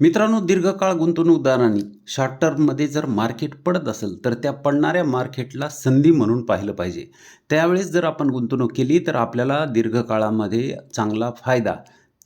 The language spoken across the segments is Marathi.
मित्रांनो दीर्घकाळ गुंतवणूकदारांनी शॉर्ट टर्ममध्ये जर मार्केट पडत असेल तर त्या पडणाऱ्या मार्केटला संधी म्हणून पाहिलं पाहिजे. त्यावेळेस जर आपण गुंतवणूक केली तर आपल्याला दीर्घकाळामध्ये चांगला फायदा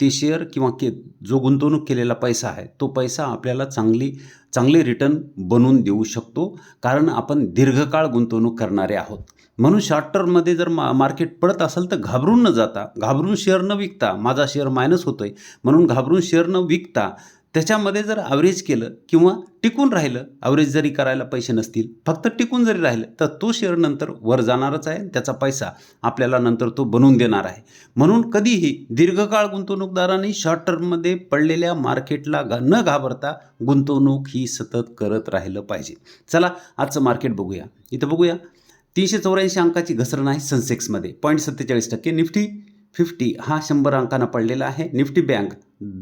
ते शेअर किंवा के जो गुंतवणूक केलेला पैसा आहे तो पैसा आपल्याला चांगली चांगले रिटर्न बनवून देऊ शकतो कारण आपण दीर्घकाळ गुंतवणूक करणारे आहोत. म्हणून शॉर्ट टर्ममध्ये जर मा मार्केट पडत असेल तर घाबरून न जाता घाबरून शेअर न विकता माझा शेअर मायनस होतोय म्हणून घाबरून शेअर न विकता त्याच्यामध्ये जर ॲव्हरेज केलं किंवा टिकून राहिलं ॲव्हरेज जरी करायला पैसे नसतील फक्त टिकून जरी राहिलं तर तो शेअर नंतर वर जाणारच आहे त्याचा पैसा आपल्याला नंतर तो बनवून देणार आहे. म्हणून कधीही दीर्घकाळ गुंतवणूकदारांनी शॉर्ट टर्ममध्ये पडलेल्या मार्केटला घा न घाबरता गुंतवणूक ही सतत करत राहिलं पाहिजे. चला आजचं मार्केट बघूया. इथं बघूया. तीनशे चौऱ्याऐंशी अंकाची घसरण आहे सेन्सेक्समध्ये पॉईंट सत्तेचाळीस टक्के निफ्टी फिफ्टी हा शंभर अंकानं पडलेला आहे. निफ्टी बँक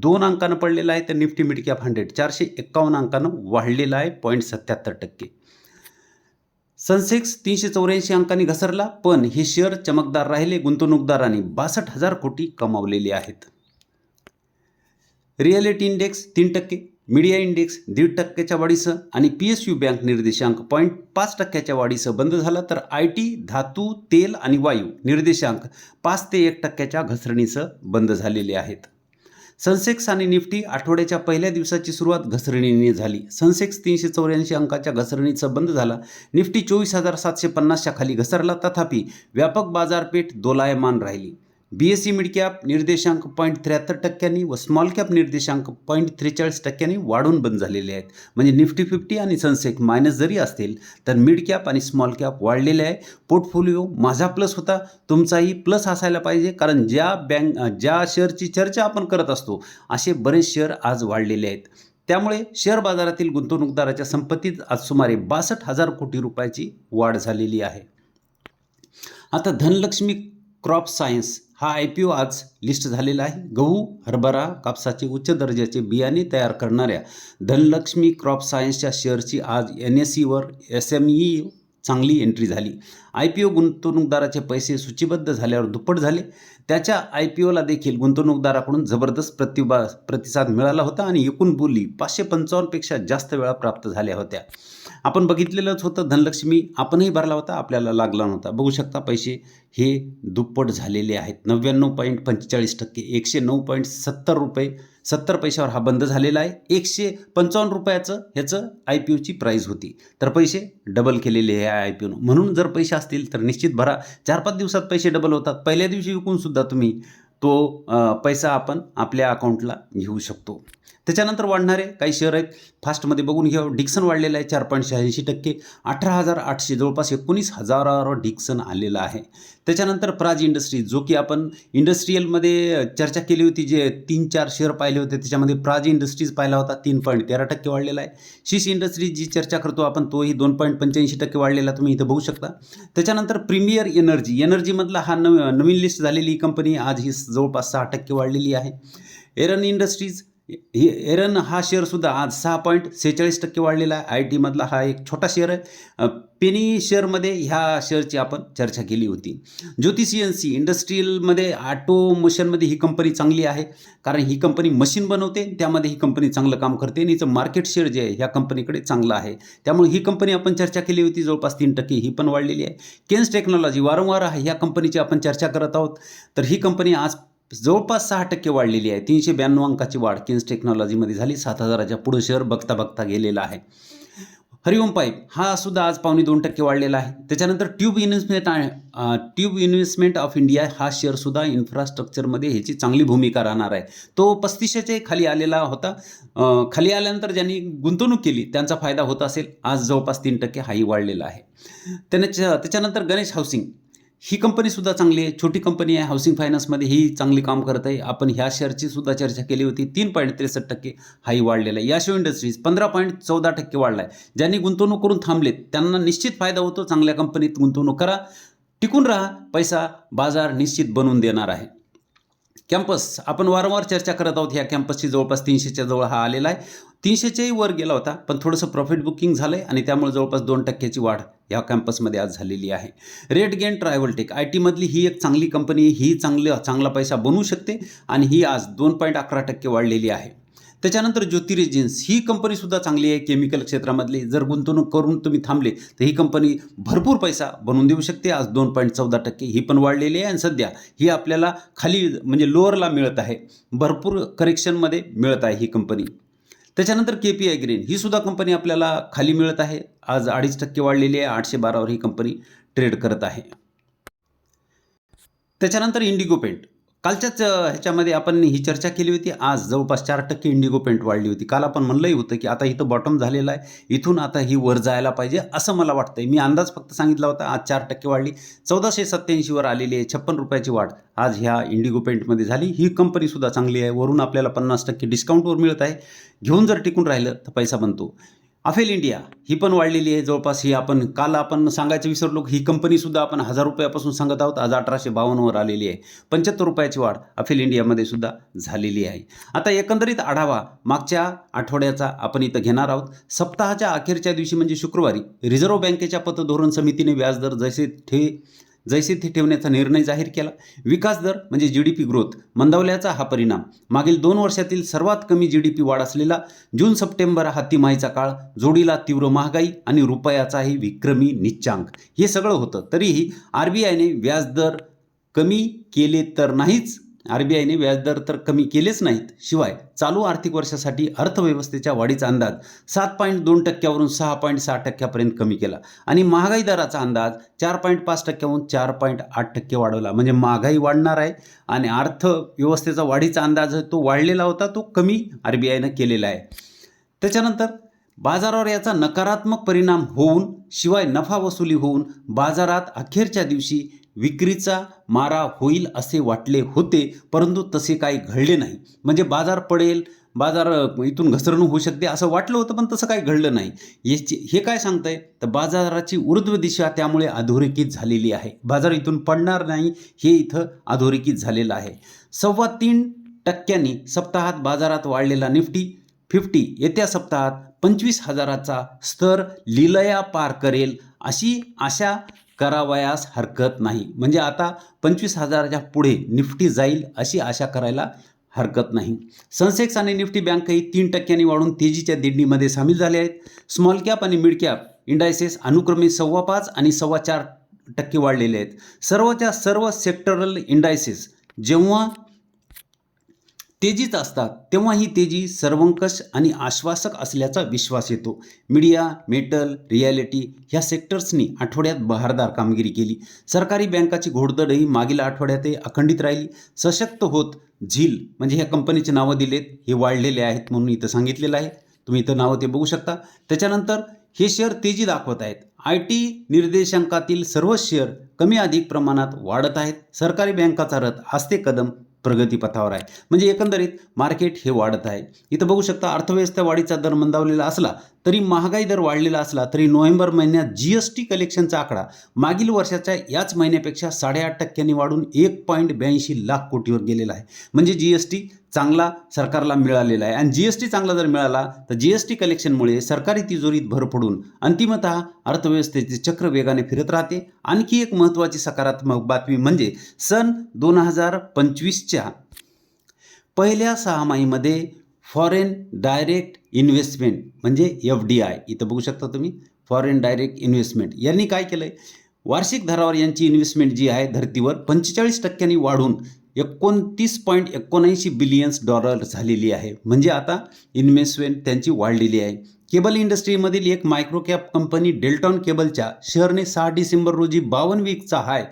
दोन अंकानं पडलेला आहे तर निफ्टी मिड कॅप हंड्रेड चारशे एक्कावन्न अंकानं वाढलेला आहे पॉईंट सत्याहत्तर टक्के. सनसेक्स तीनशे चौऱ्याऐंशी अंकांनी घसरला पण हे शेअर चमकदार राहिले गुंतवणूकदारांनी बासष्ट हजार कोटी कमावलेले आहेत. रिअलिटी इंडेक्स तीन टक्के मीडिया इंडेक्स दीड टक्क्याच्या वाढीसह आणि पी एस यू बँक निर्देशांक पॉईंट पाच टक्क्याच्या वाढीसह बंद झाला तर आय टी धातू तेल आणि वायू निर्देशांक पाच ते एक टक्क्याच्या घसरणीसह बंद झालेले आहेत. सनसेक्स आणि निफ्टी आठवड्याच्या पहिल्या दिवसाची सुरुवात घसरणीने झाली. सनसेक्स तीनशे चौऱ्याऐंशी अंकाच्या घसरणीचा बंद झाला. निफ्टी चोवीस हजार सातशे पन्नासच्या खाली घसरला. तथापि व्यापक बाजारपेठ दोलायमान राहिली. B S C mid cap निर्देशांक पॉईंट त्र्याहत्तर टक्क्यांनी व स्मॉल कॅप निर्देशांक पॉईंट त्रेचाळीस टक्क्यांनी वाढून बंद झालेले आहेत. म्हणजे निफ्टी फिफ्टी आणि सनसेक मायनस जरी असतील तर मिड कॅप आणि स्मॉल कॅप वाढलेले आहे. पोर्टफोलिओ माझा प्लस होता. तुमचाही प्लस असायला पाहिजे कारण ज्या बँक ज्या शेअरची चर्चा आपण करत असतो असे बरेच शेअर आज वाढलेले आहेत. त्यामुळे शेअर बाजारातील गुंतवणूकदाराच्या संपत्तीत आज सुमारे बासष्ट हजार कोटी रुपयाची वाढ झालेली आहे. आता धनलक्ष्मी क्रॉप सायन्स हा आय पी ओ आज लिस्ट झालेला आहे. गहू हरभरा कापसाचे उच्च दर्जाचे बियाणे तयार करणाऱ्या धनलक्ष्मी क्रॉप सायन्सच्या शेअरची आज एन एस सीवर एस एम ई चांगली एंट्री झाली. आय पी ओ गुंतवणूकदाराचे पैसे सूचीबद्ध झाल्यावर दुप्पट झाले. त्याच्या आय पी ओला देखील गुंतवणूकदाराकडून जबरदस्त प्रतिबा प्रतिसाद मिळाला होता आणि एकूण बोली पाचशे पंचावन्नपेक्षा जास्त वेळा प्राप्त झाल्या होत्या. आपण बघितलेलंच होतं धनलक्ष्मी आपणही भरला होता आपल्याला लागला नव्हता. बघू शकता पैसे हे दुप्पट झालेले आहेत. नव्याण्णव पॉईंट पंचेचाळीस टक्के एकशे नऊ पॉईंट सत्तर रुपये सत्तर पैशावर हा बंद झालेला आहे. एकशे पंचावन्न रुपयाचं ह्याचं आय पी ओची प्राईज होती. तर पैसे डबल केलेले आहे आय पी ओनं म्हणून जर पैसे असतील तर निश्चित भरा. चार पाच दिवसात पैसे डबल होतात. पहिल्या दिवशी विकूनसुद्धा तुम्ही तो पैसा आपण आपल्या अकाउंटला घेऊ शकतो. त्याच्यानंतर वाढणारे काही शेअर आहेत. फास्टमध्ये बघून घ्या डिक्सन वाढलेलं आहे चार पॉईंट शहाऐंशी टक्के. अठरा हजार आठशे जवळपास एकोणीस हजारावर डिक्सन आलेलं आहे. त्याच्यानंतर प्राज इंडस्ट्रीज जो की आपण इंडस्ट्रीयलमध्ये चर्चा केली होती जे तीन चार शेअर पाहिले होते त्याच्यामध्ये प्राज इंडस्ट्रीज पाहिला होता तीन पॉईंट तेरा टक्के वाढलेला आहे. शिश इंडस्ट्रीज जी चर्चा करतो आपण तोही दोन पॉईंट पंच्याऐंशी टक्के वाढलेला तुम्ही इथं बघू शकता. त्याच्यानंतर प्रीमियर एनर्जी एनर्जीमधला हा नव नवीन लिस्ट झालेली कंपनी आज ही जवळपास सहा टक्के वाढलेली आहे. एरन इंडस्ट्रीज एरन हा शेअरसुद्धा आज सहा पॉईंट सेहेचाळीस टक्के वाढलेला आहे. आय टीमधला हा एक छोटा शेअर आहे. पेनी शेअरमध्ये ह्या शेअरची आपण चर्चा केली होती. ज्योती सी एन सी इंडस्ट्रीयलमध्ये ऑटोमोशनमध्ये ही कंपनी चांगली आहे. कारण ही कंपनी मशीन बनवते त्यामध्ये ही कंपनी चांगलं काम करते आणि हिचं मार्केट शेअर जे आहे ह्या कंपनीकडे चांगलं आहे. त्यामुळे ही कंपनी आपण चर्चा केली होती जवळपास तीन टक्के ही पण वाढलेली आहे. केन्स टेक्नॉलॉजी वारंवार आहे ह्या कंपनीची आपण चर्चा करत आहोत. तर ही कंपनी आज जवळपास सहा टक्के वाढलेली आहे. तीनशे ब्याण्णव अंकाची वाढ किन्स टेक्नॉलॉजीमध्ये झाली. सात हजाराच्या पुढे शेअर बघता बघता गेलेला आहे. हरिओम पाईप हा सुद्धा आज पावणे दोन टक्के वाढलेला आहे. त्याच्यानंतर tube investment tube investment of India हा शेअरसुद्धा इन्फ्रास्ट्रक्चरमध्ये ह्याची चांगली भूमिका राहणार आहे. तो पस्तीसशेचे खाली आलेला होता. खाली आल्यानंतर ज्यांनी गुंतवणूक केली त्यांचा फायदा होत असेल. आज जवळपास तीन टक्के हाही वाढलेला आहे. त्याने त्याच्यानंतर गणेश हाऊसिंग ही कंपनीसुद्धा चांगली आहे. छोटी कंपनी आहे. हाऊसिंग फायनान्समध्ये ही चांगली काम करत आहे. आपण ह्या शेअरची सुद्धा चर्चा केली होती. तीन पॉईंट त्रेसष्ट टक्के हाही वाढलेला आहे. याशिवाय इंडस्ट्रीज पंधरा पॉईंट चौदा टक्के वाढला आहे ज्यांनी गुंतवणूक करून थांबलेत त्यांना निश्चित फायदा होतो. चांगल्या कंपनीत गुंतवणूक करा. टिकून राहा. पैसा बाजार निश्चित बनवून देणार आहे. कॅम्पस. आपण वारंवार चर्चा करत आहोत ह्या कॅम्पसची जवळपास तीनशेच्या जवळ हा आलेला आहे. तीनशेच्याही वर गेला होता पण थोडंसं प्रॉफिट बुकिंग झालं आहे आणि त्यामुळे जवळपास दोन टक्क्याची वाढ ह्या कॅम्पसमध्ये आज झालेली आहे. Rate gain travel tech I टीमधली ही एक चांगली कंपनी ही चांगली चांगला पैसा बनवू शकते आणि ही आज दोन पॉईंट अकरा टक्के वाढलेली आहे. त्याच्यानंतर ज्योती रेजिन्स ही कंपनीसुद्धा चांगली आहे केमिकल क्षेत्रामधली. जर गुंतवणूक करून तुम्ही थांबले तर ही कंपनी भरपूर पैसा बनवून देऊ शकते. आज दोन पॉईंट चौदा टक्के ही पण वाढलेली आहे. आणि सध्या ही आपल्याला खाली म्हणजे लोअरला मिळत आहे. भरपूर करेक्शनमध्ये मिळत आहे ही कंपनी त्याच्यानंतर के पी आय ग्रीन ही सुद्धा कंपनी आपल्याला खाली मिळत आहे. आज अडीच टक्के वाढलेली आहे. आठशे बारावर ही कंपनी ट्रेड करत आहे. त्याच्यानंतर इंडिगो पेंट कालच्याच ह्याच्यामध्ये आपण ही चर्चा केली होती. आज जवळपास चार टक्के इंडिगो पेंट वाढली होती. काल आपण म्हणलंही होतं की आता इथं बॉटम झालेलं आहे. इथून आता ही वर जायला पाहिजे असं मला वाटतंय. मी अंदाज फक्त सांगितला होता आज चार टक्के वाढली. चौदाशे सत्त्याऐंशीवर आलेली आहे छप्पन रुपयाची वाढ. आज ह्या इंडिगो पेंटमध्ये झाली. ही कंपनीसुद्धा चांगली आहे. वरून आपल्याला पन्नास टक्के डिस्काउंटवर मिळत आहे. घेऊन जर टिकून राहिलं तर पैसा बनतो. अफेल इंडिया ही पण वाढलेली आहे. जवळपास ही आपण काल आपण सांगायचं विसरलो ही कंपनीसुद्धा आपण हजार रुपयापासून सांगत आहोत. आज अठराशे बावन्नवर आलेली आहे. पंच्याहत्तर रुपयाची वाढ अफेल इंडियामध्ये सुद्धा झालेली आहे. आता एकंदरीत आढावा मागच्या आठवड्याचा आपण इथं घेणार आहोत. सप्ताहाच्या अखेरच्या दिवशी म्हणजे शुक्रवारी रिझर्व्ह बँकेच्या पतधोरण समितीने व्याजदर जसे ठे जैसे ते ठेवण्याचा निर्णय जाहीर केला. विकास दर म्हणजे जी डी पी ग्रोथ मंदावल्याचा हा परिणाम. मागील दोन वर्षातील सर्वात कमी जी डी पी वाढ असलेला जून सप्टेंबर हा तिमाहीचा काळ जोडीला तीव्र महागाई आणि रुपयाचाही विक्रमी निच्चांक. हे सगळं होतं. तरीही आर बी आयने व्याजदर कमी केले तर नाहीच आर बी आयने व्याजदर तर कमी केलेच नाहीत. शिवाय चालू आर्थिक वर्षासाठी अर्थव्यवस्थेच्या वाढीचा अंदाज सात पॉईंट दोन टक्क्यावरून सहा पॉईंट सहा टक्क्यापर्यंत कमी केला. आणि महागाई दराचा अंदाज चार पॉईंट पाच टक्क्याहून चार पॉईंट आठ टक्के वाढवला. म्हणजे महागाई वाढणार आहे आणि अर्थव्यवस्थेचा वाढीचा अंदाज तो वाढलेला होता तो कमी आर बी आयनं केलेला आहे. त्याच्यानंतर बाजारावर याचा नकारात्मक परिणाम होऊन शिवाय नफा वसुली होऊन बाजारात अखेरच्या दिवशी विक्रीचा मारा होईल असे वाटले होते परंतु तसे काही घडले नाही. म्हणजे बाजार पडेल बाजार इथून घसरण होऊ शकते असं वाटलं होतं पण तसं काही घडलं नाही. याची हे काय सांगतंय? तर बाजाराची ऊर्ध्व दिशा त्यामुळे अधोरेखित झालेली आहे. बाजार इथून पडणार नाही हे इथं अधोरेखित झालेलं आहे. सव्वा तीन टक्क्यांनी सप्ताहात बाजारात वाढलेला निफ्टी फिफ्टी येत्या सप्ताहात पंचवीस हजाराचा स्तर लिलया पार करेल अशी आशा करावयास हरकत नाही. म्हणजे आता पंचवीस हजाराच्या पुढे निफ्टी जाईल अशी आशा करायला हरकत नाही. सनसेक्स आणि निफ्टी बँकही तीन टक्क्यांनी वाढून तेजीच्या दिंडीमध्ये सामील झाले आहेत. स्मॉल कॅप आणि मिड कॅप इंडायसेस अनुक्रमे सव्वा पाच आणि सव्वा चार टक्के वाढलेले आहेत. सर्वच्या सर्व सेक्टरल इंडायसेस जेव्हा तेजीच असतात तेव्हा ही तेजी सर्वंकष आणि आश्वासक असल्याचा विश्वास येतो. मीडिया मेटल रियालिटी ह्या सेक्टर्सनी आठवड्यात बहारदार कामगिरी केली. सरकारी बँकाची घोडदडही मागील आठवड्यातही अखंडित राहिली. सशक्त होत झील म्हणजे ह्या कंपनीचे नावं दिलेत हे वाढलेले आहेत म्हणून इथं सांगितलेलं आहे. तुम्ही इथं नावं ते बघू शकता. त्याच्यानंतर हे शेअर तेजी दाखवत आहेत. आय टी निर्देशांकातील सर्व शेअर कमी अधिक प्रमाणात वाढत आहेत. सरकारी बँकाचा रथ आस्ते कदम प्रगतीपथावर आहे. म्हणजे एकंदरीत मार्केट हे वाढत आहे. इथं बघू शकता अर्थव्यवस्था वाढीचा दर मंदावलेला असला तरी महागाई दर वाढलेला असला तरी नोव्हेंबर महिन्यात जी एस टी कलेक्शनचा आकडा मागील वर्षाच्या याच महिन्यापेक्षा साडेआठ टक्क्यांनी वाढून एक पॉईंट ब्याऐंशी लाख कोटीवर गेलेला आहे. म्हणजे जी एस टी चांगला सरकारला मिळालेला आहे. आणि जी एस टी चांगला जर मिळाला तर जी एस टी कलेक्शनमुळे सरकारी तिजोरीत भर पडून अंतिमतः अर्थव्यवस्थेचे चक्र वेगाने फिरत राहते. आणखी एक महत्त्वाची सकारात्मक बातमी म्हणजे सन दोन हजार पंचवीसच्या पहिल्या सहामाहीमध्ये फॉरेन डायरेक्ट इन्व्हेस्टमेंट म्हणजे एफ डी आय. इथं बघू शकता तुम्ही फॉरेन डायरेक्ट इन्व्हेस्टमेंट. यांनी काय केलं आहे वार्षिक दरावर यांची इन्व्हेस्टमेंट जी आहे धर्तीवर पंचेचाळीस टक्क्यांनी वाढून एकोणतीस पॉईंट एकोणऐंशी बिलियन्स डॉलर झालेली आहे. म्हणजे आता इन्व्हेस्टमेंट त्यांची वाढलेली आहे. केबल इंडस्ट्रीमधील एक मायक्रोकॅप कंपनी डेल्टॉन केबलच्या शेअरने सहा डिसेंबर रोजी बावन्न वीकचा हाय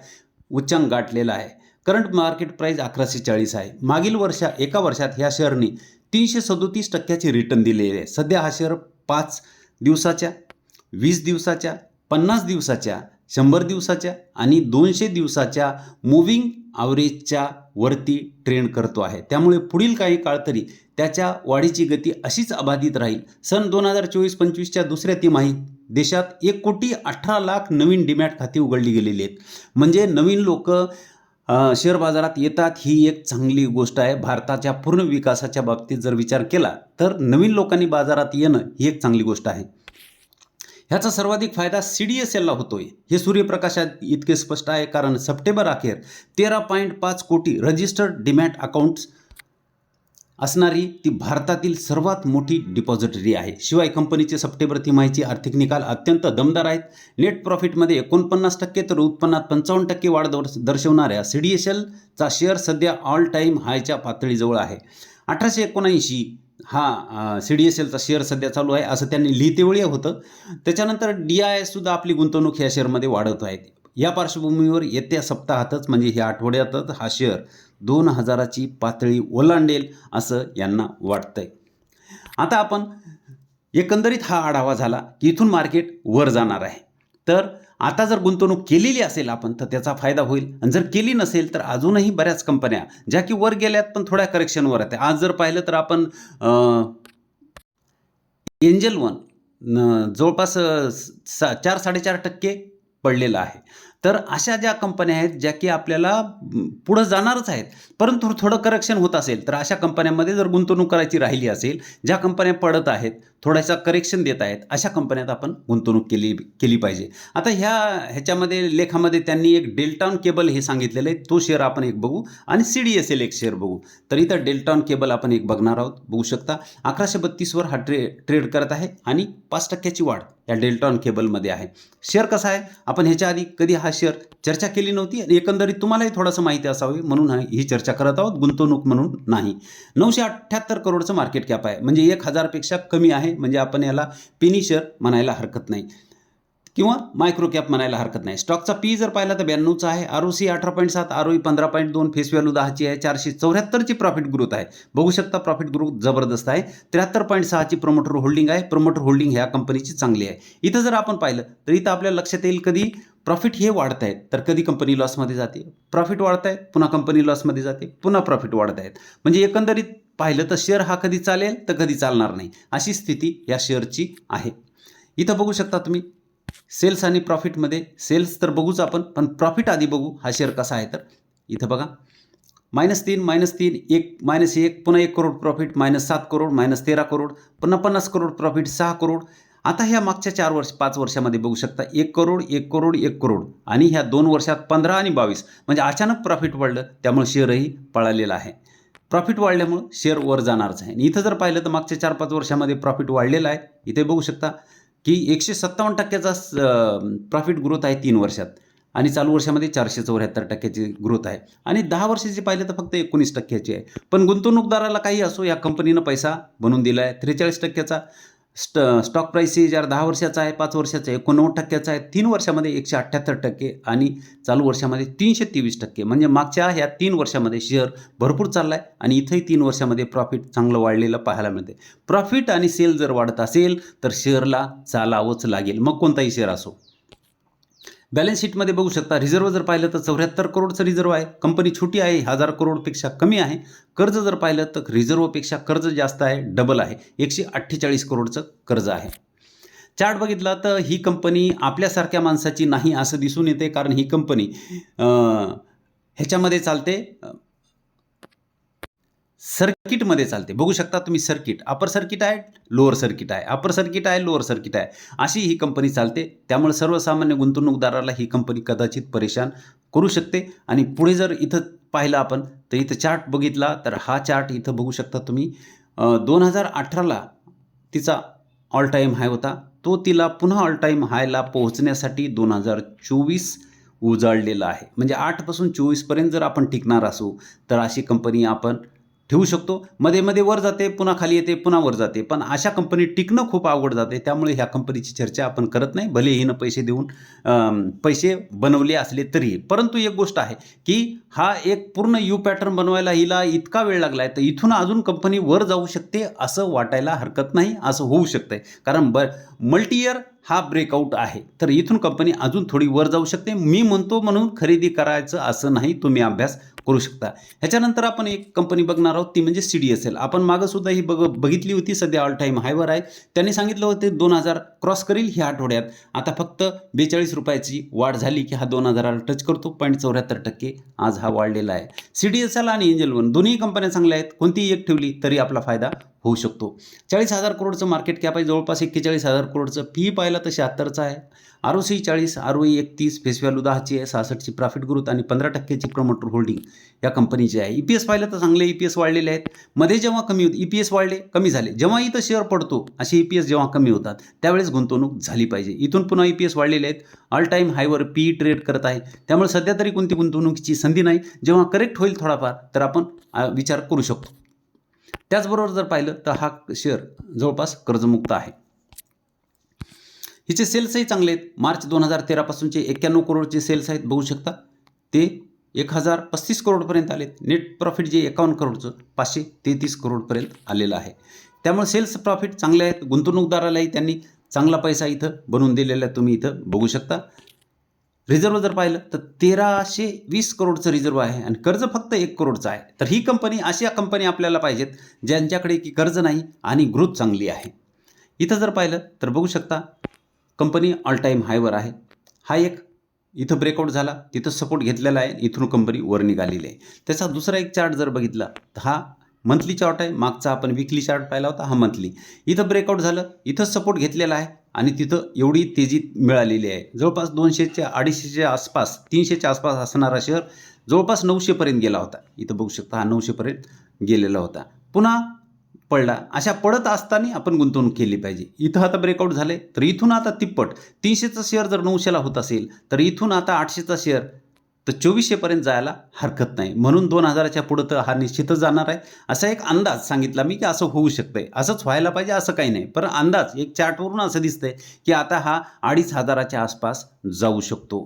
उच्चांक गाठलेला आहे. करंट मार्केट प्राईस अकराशे चाळीस आहे. मागील वर्षा एका वर्षात ह्या शेअरने तीनशे सदोतीस टक्क्याचे रिटर्न दिलेले आहे. सध्या हा शेअर पाच दिवसाच्या वीस दिवसाच्या पन्नास दिवसाच्या शंभर दिवसाच्या आणि दोनशे दिवसाच्या मुव्हिंग ॲव्हरेजच्या वरती ट्रेंड करतो आहे. त्यामुळे पुढील काही काळ तरी त्याच्या वाढीची गती अशीच अबाधित राहील. सन दोन हजार चोवीस पंचवीसच्या दुसऱ्या तिमाहीत देशात एक कोटी अठरा लाख नवीन डिमॅट खाती उघडली गेलेली आहेत. म्हणजे नवीन लोक शेअर बाजारात येतात ही एक चांगली गोष्ट आहे. भारताच्या पूर्ण विकासाच्या बाबतीत जर विचार केला तर नवीन लोकांनी बाजारात येणं ही एक चांगली गोष्ट आहे. ह्याचा सर्वाधिक फायदा सी डी एस एलला होतोय. हे सूर्यप्रकाशात इतके स्पष्ट आहे कारण सप्टेंबर अखेर तेरा पॉईंट पाच कोटी रजिस्टर्ड डिमॅट अकाउंट्स असणारी ती भारतातील सर्वात मोठी डिपॉझिटरी आहे. शिवाय कंपनीचे सप्टेंबर तिमाहीचे आर्थिक निकाल अत्यंत दमदार आहेत. नेट प्रॉफिटमध्ये एकोणपन्नास टक्के तर उत्पन्नात पंचावन्न टक्के वाढ दर- दर्शवणाऱ्या सी डी एस एलचा शेअर सध्या ऑल टाईम हायच्या पातळीजवळ आहे. अठराशे एकोणऐंशी हा सी डी एस एलचा शेअर सध्या चालू आहे असं त्यांनी लिहितेवेळी होतं. त्याच्यानंतर डी आय एससुद्धा आपली गुंतवणूक ह्या शेअरमध्ये वाढवत आहेत. या पार्श्वभूमीवर येत्या सप्ताहातच म्हणजे ह्या आठवड्यातच हा शेअर दोन हजाराची पातळी ओलांडेल असं यांना वाटतंय. आता आपण एकंदरीत हा आढावा झाला की इथून मार्केट वर जाणार आहे. तर आता जर गुंतवणूक केलेली असेल आपण तर त्याचा फायदा होईल. आणि जर केली नसेल तर अजूनही बऱ्याच कंपन्या ज्या की वर गेल्यात पण थोड्या करेक्शनवर आहेत. आज जर पाहिलं तर आपण एंजल वन जवळपास सा चार साडेचार टक्के पडलेलं आहे. तर अशा ज्या कंपन्या आहेत ज्या की आपल्याला पुढं जाणारच आहेत परंतु थोडं करेक्शन होत असेल तर अशा कंपन्यांमध्ये जर गुंतवणूक करायची राहिली असेल ज्या कंपन्या पडत आहेत थोडासा करेक्शन देत आहेत अशा कंपन्यात आपण गुंतवणूक केली केली पाहिजे. आता ह्या ह्याच्यामध्ये लेखामध्ये त्यांनी एक डेल्टॉन केबल हे सांगितलेलं आहे तो शेअर आपण एक बघू. आणि सी डी एस एल एक शेअर बघू. तर इथं डेल्टॉन केबल आपण एक बघणार आहोत बघू शकता. अकराशे बत्तीसवर हा ट्रे ट्रेड करत आहे आणि पाच टक्क्याची वाढ या डेल्टॉन केबलमध्ये आहे. शेअर कसा आहे? आपण ह्याच्या आधी कधी हा शेअर चर्चा केली नव्हती आणि एकंदरीत तुम्हालाही थोडंसं माहिती असावी म्हणून ही चर्चा करत आहोत गुंतवणूक म्हणून नाही. नऊशे अठ्ठ्याहत्तर करोडचं मार्केट कॅप आहे. म्हणजे एक हजारपेक्षा कमी आहे. म्हणजे आपण याला फिनिशर म्हणायला हरकत नाही. किंवा मायक्रो कॅप म्हणायला हरकत नाही. स्टॉकचा पी जर पाहिला तर ब्याण्णवचा आहे. आर ओ सी अठरा पॉईंट सात आर ओ पंधरा पॉईंट दोन फेस व्हॅल्यू दहाची आहे. चारशे चौऱ्याहत्तरची प्रॉफिट ग्रोथ आहे. बघू शकता प्रॉफिट ग्रोथ जबरदस्त आहे. त्र्याहत्तर पॉईंट सहाची प्रमोटर होल्डिंग आहे. प्रमोटर होल्डिंग ह्या कंपनीची चांगली आहे. इथं जर आपण पाहिलं तर इथं आपल्या लक्षात येईल कधी प्रॉफिट हे वाढत आहेत. तर कधी कंपनी लॉसमध्ये जाते? प्रॉफिट वाढत आहेत. पुन्हा कंपनी लॉसमध्ये जाते. पुन्हा प्रॉफिट वाढत आहेत. म्हणजे एकंदरीत पाहिलं तर शेअर हा कधी चालेल? तर कधी चालणार नाही. अशी स्थिती या शेअरची आहे. इथं बघू शकता तुम्ही सेल्स आणि प्रॉफिटमध्ये सेल्स तर बघूच आपण पण प्रॉफिट आधी बघू हा शेअर कसा आहे तर. इथं बघा. मायनस तीन मायनस तीन एक मायनस एक पुन्हा एक करोड प्रॉफिट मायनस सात करोड मायनस तेरा करोड पुन्हा पन्नास करोड प्रॉफिट सहा करोड आता ह्या मागच्या चार वर्ष पाच वर्षामध्ये बघू शकता एक करोड एक करोड एक करोड आणि ह्या दोन वर्षात पंधरा आणि बावीस म्हणजे अचानक प्रॉफिट वाढलं त्यामुळे शेअरही पळालेला आहे. प्रॉफिट वाढल्यामुळं शेअर वर जाणारच आहे. आणि इथं जर पाहिलं तर मागच्या चार पाच वर्षामध्ये प्रॉफिट वाढलेलं आहे. इथे बघू शकता की एकशे सत्तावन्न टक्क्याचा प्रॉफिट ग्रोथ आहे तीन वर्षात. आणि चालू वर्षामध्ये चारशे चौऱ्याहत्तर टक्क्याची ग्रोथ आहे. आणि दहा वर्षाची पाहिलं तर फक्त एकोणीस टक्क्याची आहे. पण गुंतवणूकदाराला काही असो या कंपनीनं पैसा बनवून दिला आहे त्रेचाळीस टक्क्याचा. स्ट स्टॉक प्राईस जर दहा वर्षाचा आहे पाच वर्षाचा आहे एकोणनव्वद टक्क्याचा आहे तीन वर्षामध्ये एकशे अठ्ठ्याहत्तर टक्के आणि चालू वर्षामध्ये तीनशे तेवीस टक्के. म्हणजे मागच्या ह्या तीन वर्षामध्ये शेअर भरपूर चालला आहे आणि इथंही तीन वर्षामध्ये प्रॉफिट चांगलं वाढलेलं पाहायला मिळते प्रॉफिट आणि सेल जर वाढत असेल तर शेअरला चालावंच लागेल. मग कोणताही शेअर असो. बॅलन्स शीटमध्ये बघू शकता रिझर्व जर पाहिलं तर चौऱ्याहत्तर करोडचं रिझर्व आहे. कंपनी छोटी आहे हजार करोडपेक्षा कमी आहे. कर्ज जर पाहिलं तर रिझर्वपेक्षा कर्ज जास्त आहे डबल आहे. एकशे अठ्ठेचाळीस करोडचं कर्ज आहे. चार्ट बघितला तर ही कंपनी आपल्यासारख्या माणसाची नाही असं दिसून येते कारण ही कंपनी ह्याच्यामध्ये चालते सर्किटमध्ये चालते. बघू शकता तुम्ही सर्किट. अपर सर्किट आहे लोअर सर्किट आहे. अपर सर्किट आहे लोअर सर्किट आहे. अशी ही कंपनी चालते. त्यामुळे सर्वसामान्य गुंतवणूकदाराला ही कंपनी कदाचित परेशान करू शकते. आणि पुढे जर इथं पाहिलं आपण तर इथं चार्ट बघितला तर हा चार्ट इथं बघू शकता तुम्ही. दोन हजार अठराला तिचा ऑल टाईम हाय होता. तो तिला पुन्हा ऑल टाईम हायला पोहोचण्यासाठी दोन हजार चोवीस उजाळलेला आहे. म्हणजे आठपासून चोवीसपर्यंत जर आपण टिकणार असू तर अशी कंपनी आपण ठेवू शकतो. मध्ये मध्ये वर जाते पुन्हा खाली येते पुन्हा वर जाते. पण अशा कंपनी टिकणं खूप अवघड जाते. त्यामुळे ह्या कंपनीची चर्चा आपण करत नाही. भले हिनं पैसे देऊन पैसे बनवले असले तरी. परंतु एक गोष्ट आहे की हा एक पूर्ण यू पॅटर्न बनवायला हिला इतका वेळ लागला आहे तर इथून अजून कंपनी वर जाऊ शकते असं वाटायला हरकत नाही असं होऊ शकतंय. कारण ब मल्टी इयर हा ब्रेकआउट आहे. तर इथून कंपनी अजून थोडी वर जाऊ शकते. मी म्हणतो म्हणून खरेदी करायचं असं नाही. तुम्ही अभ्यास करू शकता. ह्याच्यानंतर आपण एक कंपनी बघणार आहोत ती म्हणजे सी डी एस एल आपण मागंसुद्धा ही बघ बघितली होती सध्या ऑल टाईम हायवर आहे. त्यांनी सांगितलं होतं दोन हजार क्रॉस करील ह्या आठवड्यात. आता फक्त बेचाळीस रुपयाची वाढ झाली की हा दोन हजाराला टच करतो. पॉईंट चौऱ्याहत्तर टक्के आज हा वाढलेला आहे. सी डी एस एल आणि एंजल वन दोन्ही कंपन्या चांगल्या आहेत. कोणतीही एक ठेवली तरी आपला फायदा होऊ शकतो. चाळीस हजार करोडचं मार्केट कॅप आहे. जवळपास एक्केचाळीस हजार करोडचं फी पाहिलं तर शहात्तरचं आहे. आर ओ सी चाळीस आर ओ ई एकतीस फेस व्हॅल्यू दहाची आहे सहासष्टची प्रॉफिट ग्रोथ आणि पंधरा टक्क्याची प्रमोटर होल्डिंग या कंपनीची आहे. ई पी एस पाहिलं तर चांगले ई पी एस वाढलेले आहेत. मध्ये जेव्हा कमी होत ई पी एस वाढले कमी झाले. जेव्हा इथं शेअर पडतो असे ई पी एस जेव्हा कमी होतात त्यावेळेस गुंतवणूक झाली पाहिजे. इथून पुन्हा ई पी एस वाढलेले आहेत. ऑल टाईम हायवर पी ट्रेड करत आहे. त्यामुळे सध्या तरी कोणती गुंतवणुकीची संधी नाही. जेव्हा करेक्ट होईल थोडाफार तर आपण विचार करू शकतो. त्याचबरोबर जर पाहिलं तर हा शेअर जवळपास कर्जमुक्त आहे. हिचे सेल्सही चांगले आहेत. मार्च दोन हजार तेरापासूनचे एक्क्याण्णव करोडचे सेल्स आहेत. बघू शकता. ते एक हजार पस्तीस करोडपर्यंत आलेत. नेट प्रॉफिट जे एकावन्न करोडचं पाचशे तेहतीस करोडपर्यंत आलेलं आहे. त्यामुळे सेल्स प्रॉफिट चांगले आहेत. गुंतवणूकदारालाही त्यांनी चांगला पैसा इथं बनवून दिलेला आहे. तुम्ही इथं बघू शकता. रिझर्व जर पाहिलं तर तेराशे वीस करोडचं रिझर्व आहे आणि कर्ज फक्त एक करोडचं आहे. तर ही कंपनी अशा कंपनी आपल्याला पाहिजेत ज्यांच्याकडे की कर्ज नाही आणि ग्रोथ चांगली आहे. इथं जर पाहिलं तर बघू शकता कंपनी ऑल टाईम हायवर आहे. हा एक इथं ब्रेकआउट झाला तिथं सपोर्ट घेतलेला आहे इथून कंपनी वर निघालेली आहे. त्याचा दुसरा एक चार्ट जर बघितला तर हा मंथली चार्ट आहे. मागचा आपण विकली चार्ट पाहिला होता हा मंथली इथं ब्रेकआउट झालं इथं सपोर्ट घेतलेला आहे. आणि तिथं एवढी तेजीत मिळालेली आहे. जवळपास दोनशेच्या अडीचशेच्या आसपास तीनशेच्या आसपास असणारा शेअर जवळपास नऊशेपर्यंत गेला होता. इथं बघू शकता हा नऊशेपर्यंत गेलेला होता. पुन्हा पडला. अशा पडत असताना आपण गुंतवणूक केली पाहिजे. इथं आता ब्रेकआउट झाले तर इथून आता तिप्पट. तीनशेचा शेअर जर नऊशेला होत असेल तर इथून आता आठशेचा शेअर तर चोवीसशेपर्यंत जायला हरकत नाही. म्हणून दोन हजाराच्या पुढं तर हा निश्चितच जाणार आहे. असा एक अंदाज सांगितला मी की असं होऊ शकतंय. असंच व्हायला पाहिजे असं काही नाही. पण अंदाज एक चार्टवरून असं दिसतंय की आता हा अडीच हजाराच्या आसपास जाऊ शकतो.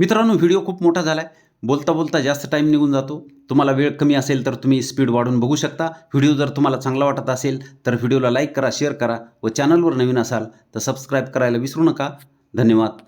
मित्रांनो व्हिडिओ खूप मोठा झाला आहे बोलता बोलता जास्त टाईम निघून जातो. तुम्हाला वेळ कमी असेल तर तुम्ही स्पीड वाढवून बघू शकता. व्हिडिओ जर तुम्हाला चांगला वाटत असेल तर व्हिडिओला लाईक करा शेअर करा व चॅनलवर नवीन असाल तर सबस्क्राईब करायला विसरू नका. धन्यवाद.